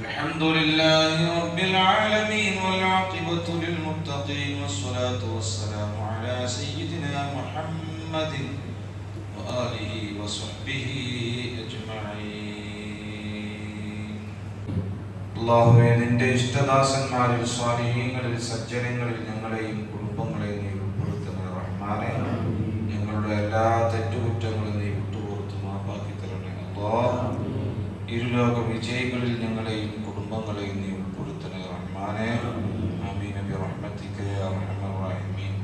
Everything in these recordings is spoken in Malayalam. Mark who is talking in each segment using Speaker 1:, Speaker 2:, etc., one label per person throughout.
Speaker 1: الحمد لله رب العالمين والعاقبة للمتقين والصلاة والسلام على سيدنا محمد وآله وصحبه أجمعين അള്ളാഹുവെ നിന്റെ ഇഷ്ടദാസന്മാരിൽ സ്വാധീനങ്ങളിൽ സജ്ജനങ്ങളിൽ ഞങ്ങളെയും കുടുംബങ്ങളെയും ഇരുലോക വിജയികളിൽ ഞങ്ങളെയും കുടുംബങ്ങളെയും നീ ഉൾപ്പെടുത്തണേ റഹ്മാനെ ആമീൻ برحمتك يا ارحم الراحمين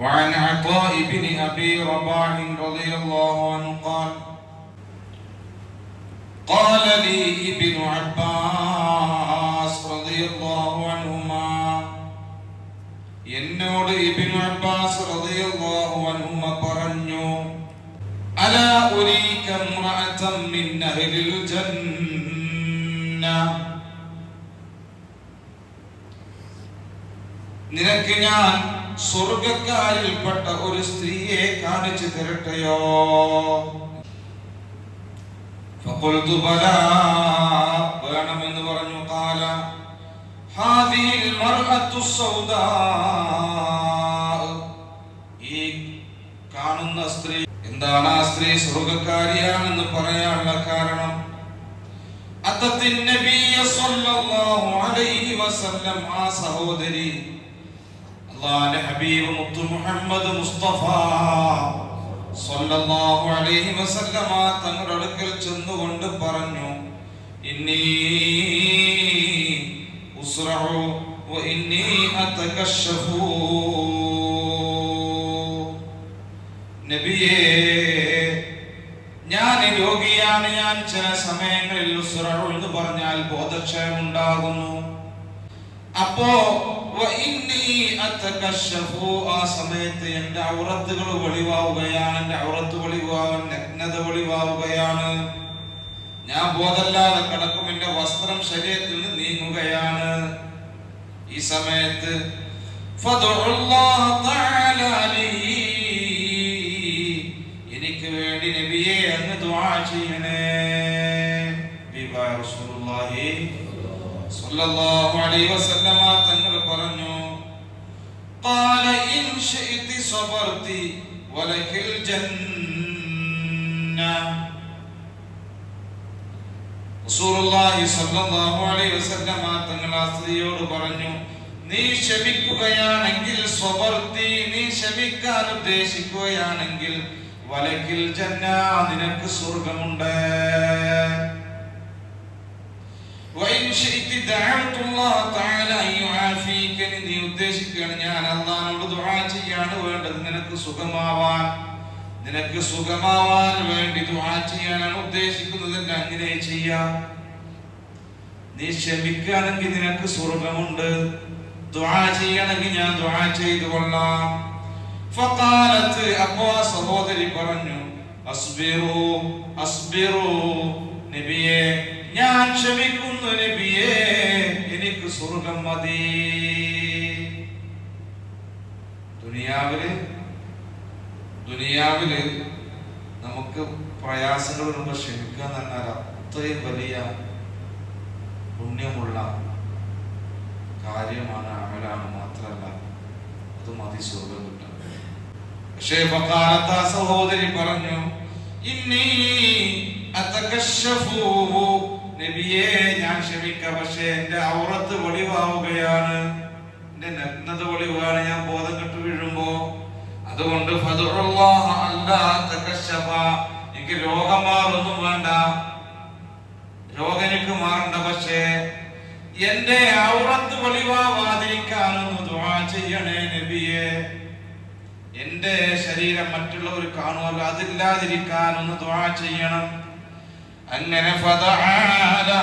Speaker 1: وعن عطاء بن ابي رباح رضي الله عنه قال قال لي ابن عباس رضي الله عنهما എന്നോട് ഇബ്നു അബ്ബാസ് റളിയല്ലാഹു അൻഹുമ പറഞ്ഞു അലാ ഉരീക ഇംറഅതൻ മിൻ അഹ്ലിൽ ജന്ന നിനക്ക് ഞാൻ സ്വർഗക്കാരിൽപ്പെട്ട ഒരു സ്ത്രീയെ കാണിച്ചു തരട്ടെയോ فقلت بلى വേണമെന്ന് പറഞ്ഞു قال هذه المرأة السوداء ഈ കാണുന്ന സ്ത്രീ എന്താണ് ആ സ്ത്രീ സ്വർഗക്കാരിയാണെന്ന് പറയാനുള്ള കാരണം? ആ സഹോദരി മുഹമ്മദ് മുസ്തഫ സല്ലല്ലാഹു അലൈഹി വസല്ലമ തങ്ങളുടെ അടുക്കൽ ചെന്നുകൊണ്ട് പറഞ്ഞു ഇന്നി ഉസ്റഹു വ ഇന്നി നബിയേ രോഗിയാണ് ഞാൻ ചില സമയങ്ങളിൽ എന്ന് പറഞ്ഞാൽ ബോധക്ഷയം ഉണ്ടാകുന്നു അപ്പോ ആ സമയത്ത് എന്റെ ഔറത്തുകൾ വെളിവാവുകയാണ് എന്റെ ഔറത്ത് വെളിവാകാൻ നഗ്നത വെളിവാവുകയാണ് ഞാൻ ബോധല്ലാതെ കിടക്കും എന്റെ വസ്ത്രം ശരീരത്തിൽ നിന്ന് നീങ്ങുകയാണ് ഈ സമയത്ത് ഫദ്ഉല്ലാഹ തആല ലീ. അങ്ങ് ദുആ ചെയ്യണേ ഹബീബായ റസൂലുള്ളാഹി സ്വല്ലല്ലാഹു അലൈഹി വസല്ലമ തങ്ങൾ പറഞ്ഞു قال إن شئت صبرت ولك الجنة റസൂലുള്ളാഹി സ്വല്ലല്ലാഹു അലൈഹി വസല്ലമ തങ്ങൾ ആ സ്ത്രീയോട് പറഞ്ഞു നീ ക്ഷമിക്കുകയാണെങ്കിൽ സ്വബർത്തി നീ ക്ഷമിക്കാൻ ഉദ്ദേശിക്കുകയാണെങ്കിൽ വലക്കിൽ ജന്ന നിനക്ക് സ്വർഗമുണ്ട്. നീ ഉദ്ദേശിക്കുകയാണ്. ഞാൻ അള്ളഹാനോട് ദുആ ചെയ്യാണ് വേണ്ടത്. നിനക്ക് സുഖമാവാൻ നിനക്ക് സുഖമാവാൻ വേണ്ടി ദുആ ചെയ്യാനാണ് ഉദ്ദേശിക്കുന്നത്. അങ്ങനെ ചെയ്യാം. നീ ക്ഷമിക്കുകയാണെങ്കിൽ നിനക്ക് സ്വർഗമുണ്ട്. ദുആ ചെയ്യണമെങ്കിൽ ഞാൻ ദുആ ചെയ്തു കൊള്ളാം അപ്പോ ആ സഹോദരി പറഞ്ഞു അസ്ബിറു അസ്ബിറു നബിയെ ഞാൻ ക്ഷമിക്കുന്നു നബിയെ എനിക്ക് സ്വർഗം മതി. ദുനിയാവിൽ ദുനിയാവിൽ നമുക്ക് പ്രയാസങ്ങൾ വരുമ്പോൾ ക്ഷമിക്കുക എന്ന് പറഞ്ഞാൽ അത്രയും വലിയ പുണ്യമുള്ള കാര്യമാണ് അമലാണ് മാത്രമല്ല അത് മതി സ്വർഗം കിട്ടാൻ. പക്ഷേ ആ സഹോദരി പറഞ്ഞു ഇന്നി അതകശഫു നബിയെ ഞാൻ ക്ഷമിക്കാം പക്ഷേ എന്റെ ഔറത്ത് വെളിവാവുകയാണ്. എന്റെ നഗ്നത വെളിവാണ് ഞാൻ ബോധം കെട്ട് വീഴുമ്പോ. അതുകൊണ്ട് എനിക്ക് രോഗം മാറൊന്നും വേണ്ട. രോഗം മാറണ്ട പക്ഷേ എന്റെ ഔറത്ത് വെളിവാവാതിരിക്കാനൊന്ന് ദുആ ചെയ്യണേ നബിയെ. എന്റെ ശരീരം മറ്റുള്ളവർ കാണുമല്ലോ അതില്ലാതിരിക്കാനൊന്ന് ദുആ ചെയ്യണം. അങ്ങനെ അതിനുവേണ്ടി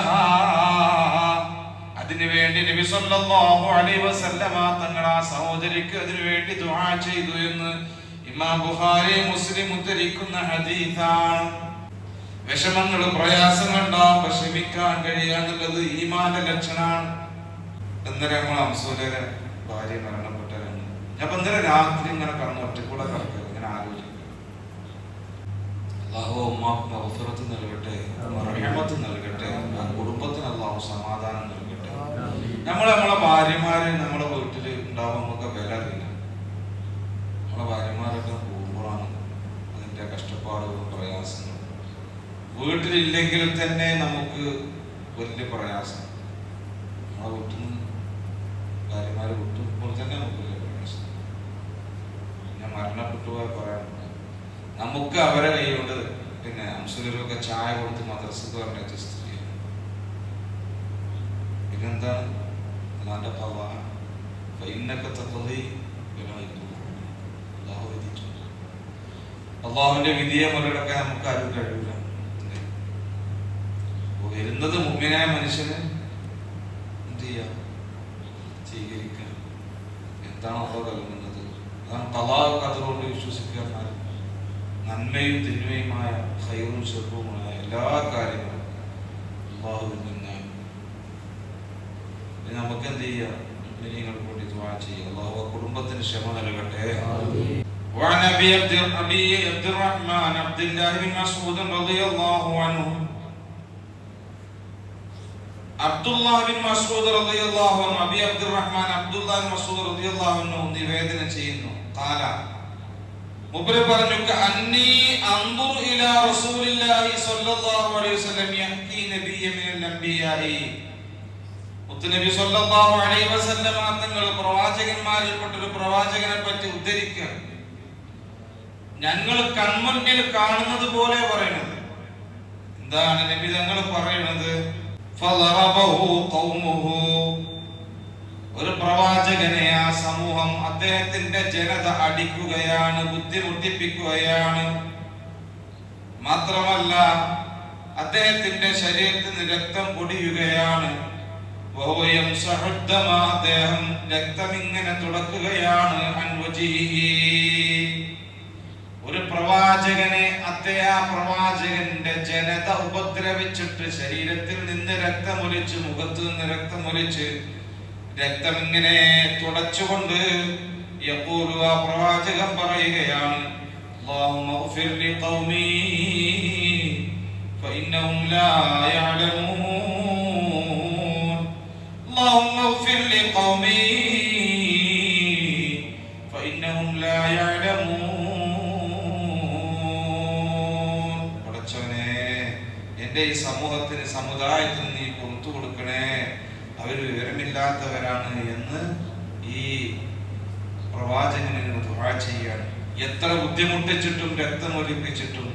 Speaker 1: അതിനു വേണ്ടി നബി സല്ലല്ലാഹു അലൈഹി വസല്ലമ തങ്ങൾ ആ സഹോദരിക്ക് അതിനു വേണ്ടി ദുആ ചെയ്തു എന്ന് ഇമാം ബുഖാരി മുസ്ലിം ഉദ്ധരിക്കുന്ന ഹദീസാണ്. വിഷമങ്ങൾ പ്രയാസങ്ങൾ ഉണ്ടാകുമ്പോൾ ക്ഷമിക്കാൻ കഴിയുക എന്നുള്ളത് ഈമാന്റെ ലക്ഷണമാണ്. ഇന്നലെ നമ്മൾ അംസൂലയുടെ ഭാര്യ മരണപ്പെട്ടവരാണ് അപ്പൊ ഇന്നലെ രാത്രി ഇങ്ങനെ കടന്ന് ഒറ്റക്കൂടെ കിടക്കുക ഇങ്ങനെ ആലോചിക്കും നൽകട്ടെ റഹ്മത്ത് നൽകട്ടെ കുടുംബത്തിന് അള്ളാഹു സമാധാനം നൽകട്ടെ. നമ്മൾ നമ്മളെ ഭാര്യമാരെ നമ്മളെ വീട്ടിൽ ഉണ്ടാവുമ്പോൾ നമുക്ക് വില അറിയില്ല. നമ്മളെ ഭാര്യമാരൊക്കെ പോകുമ്പോഴാണ് അതിന്റെ കഷ്ടപ്പാടുകളും പ്രയാസങ്ങളും. വീട്ടിലില്ലെങ്കിൽ തന്നെ നമുക്ക് വലിയ പ്രയാസം. നമ്മളെ വീട്ടിൽ നിന്ന് ഭാര്യമാരെ വിട്ടുമ്പോൾ തന്നെ നമുക്ക് മരണപ്പെട്ടു പോയ പറയാനുണ്ട് നമുക്ക് അവരെ കൈകൊണ്ട് പിന്നെ അംസുലൊക്കെ ചായ കൊടുത്ത് മദ്രസക്ക് പറഞ്ഞ സ്ത്രീയാണ് പിന്നെന്താണ്? അല്ലാന്റെ പവ തപ്പതി അള്ളാഹു വിധിച്ചു അള്ളാഹുവിന്റെ വിധിയെ മറികടക്കാൻ നമുക്ക് ആരും കഴിയില്ല വരുന്നത് മുമ്പിനായ മനുഷ്യന് എന്ത് ചെയ്യാം? സ്വീകരിക്കാം. എന്താണ് അള്ളാഹ് നൽകുന്നത്? അതാണ് തലാഖ് അതുകൊണ്ട് വിശ്വസിക്കുക എന്നാൽ നന്മയും തിന്മയുമായ ഹൈറും ചെറുപ്പവുമായ എല്ലാ കാര്യങ്ങളും അള്ളാഹുവിൽ നിന്നാണ് ഇനി നമുക്ക് എന്ത് ചെയ്യാം നിങ്ങൾക്ക് വേണ്ടി ദുആ ചെയ്യാം അള്ളാഹു ആ കുടുംബത്തിന് ക്ഷമ നൽകട്ടെ وعن ابي عبد ابي عبد الرحمن عبد الله بن مسعود رضي الله عنه അബ്ദുല്ലാഹിബിൻ മസൂദ് റളിയല്ലാഹു അൻഹു അബി അബ്ദുറഹ്മാൻ അബ്ദുല്ലാഹ് മസൂദ് റളിയല്ലാഹു അൻഹു നിവേദനം ചെയ്യുന്നു. ഖാല മുബര പറഞ്ഞു അന്നി അൻദുറു ഇലാ റസൂലില്ലാഹി സ്വല്ലല്ലാഹു അലൈഹി വസല്ലം യഹ്ദി നബിയ മിനൽ അൻബിയായി നബി സ്വല്ലല്ലാഹു അലൈഹി വസല്ലം തങ്ങൾ പ്രവാചകന്മാരിൽപ്പെട്ട ഒരു പ്രവാചകനെ പറ്റി ഉദ്ധരിക്ക ഞങ്ങൾ കൺമുന്നിൽ കാണുന്നത് പോലെ പറയുന്നത്. എന്താണ് നബി തങ്ങൾ പറയുന്നത് ഒരു പ്രവാചകനെ ആ സമൂഹം അദ്ദേഹത്തിന്റെ ജനത അടിക്കുകയാണ് ബുദ്ധിമുട്ടിപ്പിക്കുകയാണ്. മാത്രമല്ല അദ്ദേഹത്തിന്റെ ശരീരത്തിന് രക്തം പൊടിയുകയാണ്. അദ്ദേഹം രക്തം ഇങ്ങനെ തുടക്കുകയാണ് അൻവജീഹി. പ്രവാചകനെ അദ്ദേഹം ആ പ്രവാചകന്റെ ജനത ഉപദ്രവിച്ചിട്ട് ശരീരത്തിൽ നിന്ന് രക്തമൊലിച്ച് മുഖത്ത് നിന്ന് രക്തമൊലിച്ച് രക്തം ഇങ്ങനെ തുടച്ചുകൊണ്ട് യഖൂലു ആ പ്രവാചകൻ പറയുകയാണ് اللهم اغفر لقومي فإنهم لا يعلمون اللهم اغفر لقومي فإنهم لا يعلمون എന്റെ ഈ സമൂഹത്തിന് സമുദായത്തിന് നീ പുറത്തു കൊടുക്കണേ. അവർ വിവരമില്ലാത്തവരാണ് എന്ന് ഈ പ്രവാചകന് ദുആ ചെയ്യാണ് എത്ര ബുദ്ധിമുട്ടിച്ചിട്ടും രക്തമൊലിപ്പിച്ചിട്ടും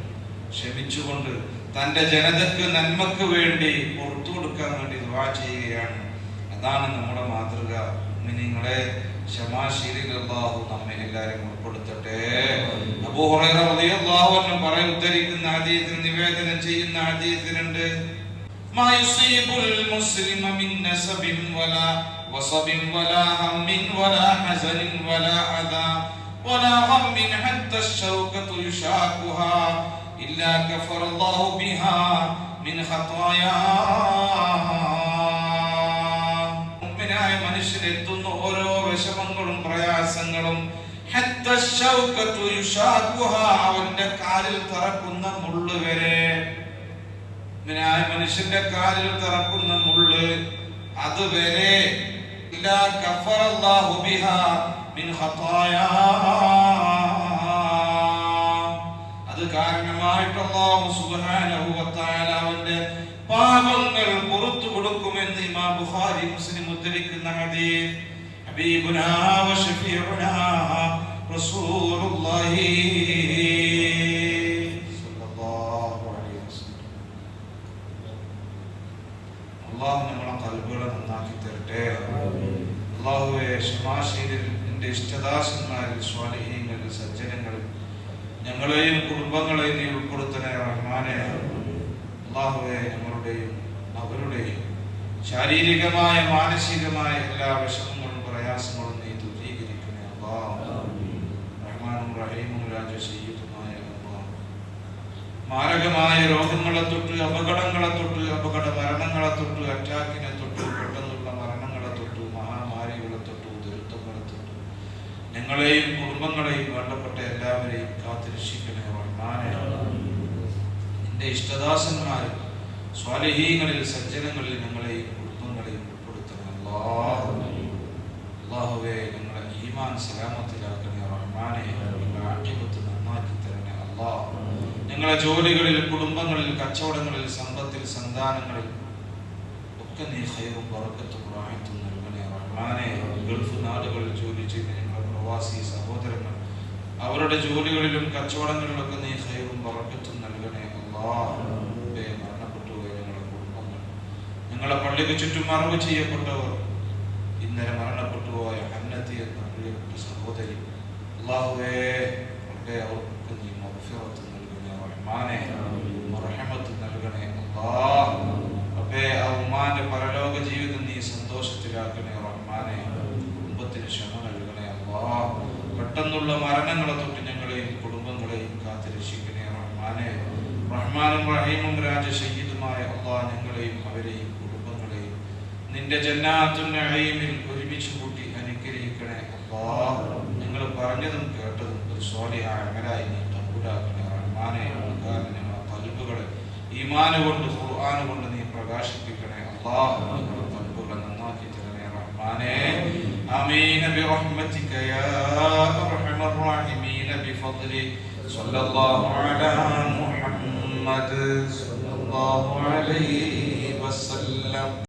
Speaker 1: ക്ഷമിച്ചുകൊണ്ട് തന്റെ ജനതയ്ക്ക് നന്മക്ക് വേണ്ടി പുറത്തു കൊടുക്കാൻ വേണ്ടി ദുആ ചെയ്യുകയാണ്. അതാണ് നമ്മുടെ മാതൃക. നിങ്ങളെ ക്ഷമാശീലിൽ അല്ലാഹു നമ്മെ എല്ലാവരും ഉൾപ്പെടുത്തട്ടെ അബൂ ഹുറൈറ റളിയല്ലാഹു അൻഹു പറയ ഉദ്ധരിക്കുന്ന ഹദീസിൽ നിവേദനം ചെയ്യുന്ന ഹദീസിലുണ്ട് ما يصيب المسلم من نسب ولا وصب ولا هم ولا حزن ولا أذى ولا غم حتى الشوكة يشاكها إلا كفر الله بها من خطاياه മുഅ്മിനായ മനുഷ്യരെത്തുന്ന ഓരോ വിഷമങ്ങളും പ്രയാസങ്ങളും. അവന്റെ കാലിൽ തറക്കുന്ന മുള്ളു വരെ. മനുഷ്യന്റെ കാലിൽ തറക്കുന്ന മുള്ള് അതുവരെ അത് കാരണമായിട്ടുള്ള അവന്റെ പാപങ്ങൾ കൊടുക്കുമെന്ന് ഇമാം ബുഖാരി മുസ്ലിം ഉദ്ധരിക്കുന്ന ഹദീസ്. ഹബീബുനാ വ ഷഫീഉനാ റസൂലുള്ളാഹി. അള്ളാഹു നമ്മളെ കൽബുകളെ നന്നാക്കി തരട്ടെ. അള്ളാഹുവെ ക്ഷമാശീലിൽ നിന്റെ ഇഷ്ടദാസന്മാരിൽ സ്വാലഹീങ്ങളിൽ സജ്ജനങ്ങളിൽ ഞങ്ങളെയും കുടുംബങ്ങളെയും നീ ഉൾപ്പെടുത്തണേ റഹ്മാനെ. അള്ളാഹുവെ ഞങ്ങളുടെയും അവരുടെയും ശാരീരികമായ മാനസികമായ എല്ലാ വിഷമങ്ങളും പ്രയാസങ്ങളും നീ ദൂരീകരിക്കണേ അള്ളാഹ് റഹ്മാനും റഹീമും രാജശീയുമായ അള്ളാഹ് മാരകമായ രോഗങ്ങളെ തൊട്ട് അപകടങ്ങളെ തൊട്ട് അപകട മരണങ്ങളെ തൊട്ട് അറ്റാക്കിനെ തൊട്ട് പെട്ടെന്നുള്ള മരണങ്ങളെ തൊട്ട് മഹാമാരികളെ തൊട്ട് ദുരിതങ്ങളെ തൊട്ട്. ഞങ്ങളെയും കുടുംബങ്ങളെയും വേണ്ടപ്പെട്ട എല്ലാവരെയും കാത്തിരക്ഷിക്കണേ റഹ്മാനെ. നിന്റെ ഇഷ്ടദാസന്മാർ സ്വാലഹീങ്ങളിൽ സജ്ജനങ്ങളിൽ ഞങ്ങളെയും കുടുംബങ്ങളെയും ഉൾപ്പെടുത്തണം അള്ളാഹുവേ ഞങ്ങളെ ഈമാൻ സലാമത്തിലാക്കണേ റഹ്മാനെ ഞങ്ങളുടെ ആക്കിപത്ത് നന്നാക്കി തരണേ. അള്ളാഹ് ഞങ്ങളെ ജോലികളിൽ കുടുംബങ്ങളിൽ കച്ചവടങ്ങളിൽ സമ്പത്തിൽ സന്താനങ്ങളിൽ ഒക്കെ നീ ഹൈറും ബറക്കത്തും റാഹത്തും നൽകണേ. റഹ്മാനെ ഗൾഫ് നാടുകളിൽ ജോലി ചെയ്യുന്ന ഞങ്ങളുടെ പ്രവാസി സഹോദരങ്ങൾ അവരുടെ ജോലികളിലും കച്ചവടങ്ങളിലൊക്കെ നീ ഹൈറും ബറക്കത്തും നൽകണേ അല്ലാഹ് മരണപ്പെട്ടു പോയ ഞങ്ങളുടെ കുടുംബങ്ങൾ പള്ളിക്ക് ചുറ്റും മറവ് ചെയ്യപ്പെട്ടവർ ഇന്നലെ മരണപ്പെട്ടു പോയ ഹന്നത്തി എന്ന പ്രിയപ്പെട്ട സഹോദരി. അള്ളാഹുവേ റബ്ബേ അവർക്ക് നീ മഗ്ഫിറത്ത് നൽകണേ റഹ്മാനെ റഹ്മത്ത് നൽകണേ ആ ഉമ്മാന്റെ പരലോക ജീവിതം നീ സന്തോഷത്തിലാക്കണേ റഹ്മാനെ. കുടുംബത്തിന് ക്ഷമ നൽകണേ അല്ലാഹ്. പെട്ടെന്നുള്ള മരണങ്ങളെ തൊട്ട് ഞങ്ങളെയും കുടുംബങ്ങളെയും കാത്തുരക്ഷിക്കണേ റഹ്മാനെ. റഹ്മാനും റഹീമും രാജശയ്യിദുമായ അള്ളാഹ് ഞങ്ങളെയും അവരെയും നിന്റെ ജന്നാത്തുൻ നഈമിൽ ഒരുമിച്ച് കൂട്ടി അനുഗ്രഹിക്കണേ അല്ലാഹ് ഞങ്ങൾ പറഞ്ഞതും കേട്ടതും ഒരു സ്വാലിഹായ അമലായി നീ കബൂലാക്കണേ റഹ്മാനെ കാരണം ഞങ്ങളുടെ കൽബുകളെ ഈമാന് കൊണ്ട് ഖുർആൻ കൊണ്ട് നീ പ്രകാശിപ്പിക്കണേ അല്ലാഹ് ഞങ്ങളുടെ കൽബുകളെ നന്നാക്കി തരണേ റഹ്മാനെ آمين برحمتك يا أرحم الراحمين بفضلك صلى الله على محمد صلى الله عليه وسلم